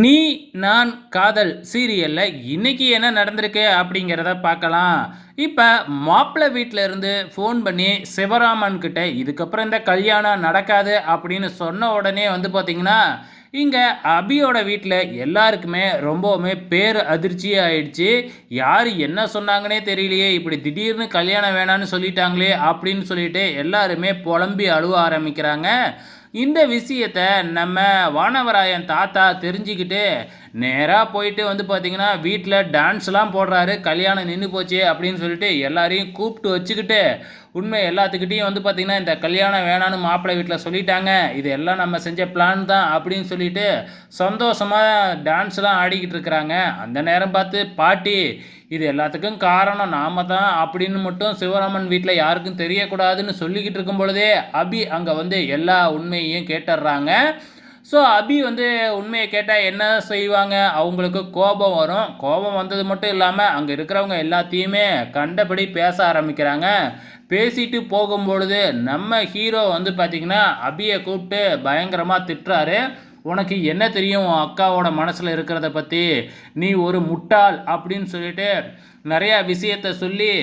நீ நான் காதல் சீரியலில் இன்றைக்கி என்ன நடந்திருக்கு அப்படிங்கிறத பார்க்கலாம். இப்போ மாப்பிள்ளை வீட்டில் இருந்து ஃபோன் பண்ணி சிவராமன்கிட்ட இதுக்கப்புறம் இந்த கல்யாணம் நடக்காது அப்படின்னு சொன்ன உடனே வந்து பார்த்திங்கன்னா இங்கே அபியோட வீட்டில் எல்லாருக்குமே ரொம்பவுமே பேர் அதிர்ச்சி ஆயிடுச்சு. யார் என்ன சொன்னாங்கன்னே தெரியலையே இப்படி திடீர்னு கல்யாணம் வேணான்னு சொல்லிட்டாங்களே அப்படின்னு சொல்லிட்டு எல்லாருமே புலம்பி அழுவ ஆரம்பிக்கிறாங்க. இந்த விஷயத்தை நம்ம வானவராயன் தாத்தா தெரிஞ்சுக்கிட்டு நேராக போயிட்டு வந்து பார்த்திங்கன்னா வீட்டில் டான்ஸ்லாம் போடுறாரு. கல்யாணம் நின்று போச்சு அப்படின்னு சொல்லிட்டு எல்லாரையும் கூப்பிட்டு வச்சுக்கிட்டு உண்மை எல்லாத்துக்கிட்டையும் வந்து பார்த்திங்கன்னா இந்த கல்யாணம் வேணான்னு மாப்பிள்ளை வீட்டில் சொல்லிட்டாங்க. இது எல்லாம் நம்ம செஞ்ச பிளான் தான் அப்படின்னு சொல்லிட்டு சந்தோஷமாக டான்ஸ்லாம் ஆடிக்கிட்டு இருக்கிறாங்க. அந்த நேரம் பார்த்து பாட்டி இது எல்லாத்துக்கும் காரணம் நாம தான் அப்படின்னு மட்டும் சிவராமன் வீட்டில் யாருக்கும் தெரியக்கூடாதுன்னு சொல்லிக்கிட்டு இருக்கும் பொழுதே அபி அங்கே வந்து எல்லா உண்மையையும் கேட்டுடுறாங்க ஸோ அபி வந்து உண்மையை கேட்டால் என்ன செய்வாங்க? அவங்களுக்கு கோபம் வரும். கோபம் வந்தது மட்டும் இல்லாமல் அங்கே இருக்கிறவங்க எல்லாத்தையுமே கண்டபடி பேச ஆரம்பிக்கிறாங்க. பேசிட்டு போகும்பொழுது நம்ம ஹீரோ வந்து பார்த்திங்கன்னா அபியை கூப்பிட்டு பயங்கரமாக திட்டுறாரு. உனக்கு என்ன தெரியும் உன் அக்காவோட மனசில் இருக்கிறத பற்றி நீ ஒரு முட்டாள் அப்படின்னு சொல்லிட்டு நிறையா விஷயத்த சொல்லி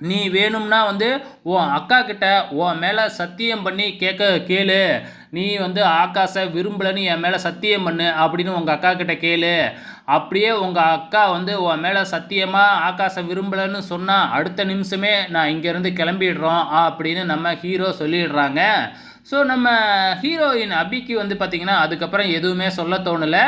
நீ வேணும்னா வந்து உன் அக்கா கிட்ட உன் மேலே சத்தியம் பண்ணி கேட்க கேளு. நீ வந்து ஆகாஷை விரும்பலன்னு என் மேலே சத்தியம் பண்ணு அப்படின்னு உங்கள் அக்கா கிட்ட கேளு. அப்படியே உங்கள் அக்கா வந்து உன் மேலே சத்தியமாக ஆகாஷை விரும்பலன்னு சொன்னால் அடுத்த நிமிஷமே நான் இங்கேருந்து கிளம்பிடுறோம் அப்படின்னு நம்ம ஹீரோ சொல்லிடுறாங்க. ஸோ நம்ம ஹீரோயின் அபிக்கு வந்து பார்த்திங்கன்னா அதுக்கப்புறம் எதுவுமே சொல்ல தோணலை.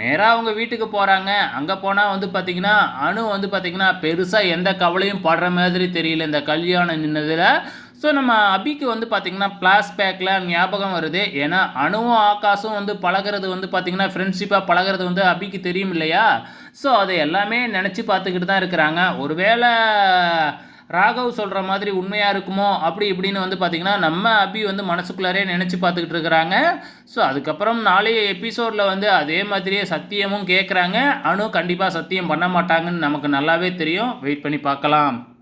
நேராக அவங்க வீட்டுக்கு போகிறாங்க அங்கே போனால் வந்து பார்த்திங்கன்னா அணு வந்து பார்த்திங்கன்னா பெருசாக எந்த கவலையும் படுற மாதிரி தெரியல. இந்த கல்யாணம் நின்னதில். ஸோ நம்ம அபிக்கு வந்து பார்த்திங்கன்னா ஃப்ளாஷ்பேக்கில் ஞாபகம் வருது. ஏன்னா அணுவும் ஆகாஷும் வந்து பழகிறது வந்து பார்த்திங்கன்னா ஃப்ரெண்ட்ஷிப்பாக பழகிறது வந்து அபிக்கு தெரியும் இல்லையா? ஸோ அதை எல்லாமே நினச்சி பார்த்துக்கிட்டு தான் இருக்கிறாங்க. ஒருவேளை ராகவ் சொல்கிற மாதிரி உண்மையாக இருக்குமோ? அப்படி இப்படின்னு வந்து பார்த்திங்கன்னா நம்ம அபி வந்து மனசுக்குள்ளாரே நினச்சி பார்த்துக்கிட்டு இருக்கிறாங்க. ஸோ அதுக்கப்புறம் நாளைய எபிசோடில் வந்து அதே மாதிரியே சத்தியமும் கேட்குறாங்க அணு கண்டிப்பாக சத்தியம் பண்ண மாட்டாங்கன்னு நமக்கு நல்லாவே தெரியும். வெயிட் பண்ணி பார்க்கலாம்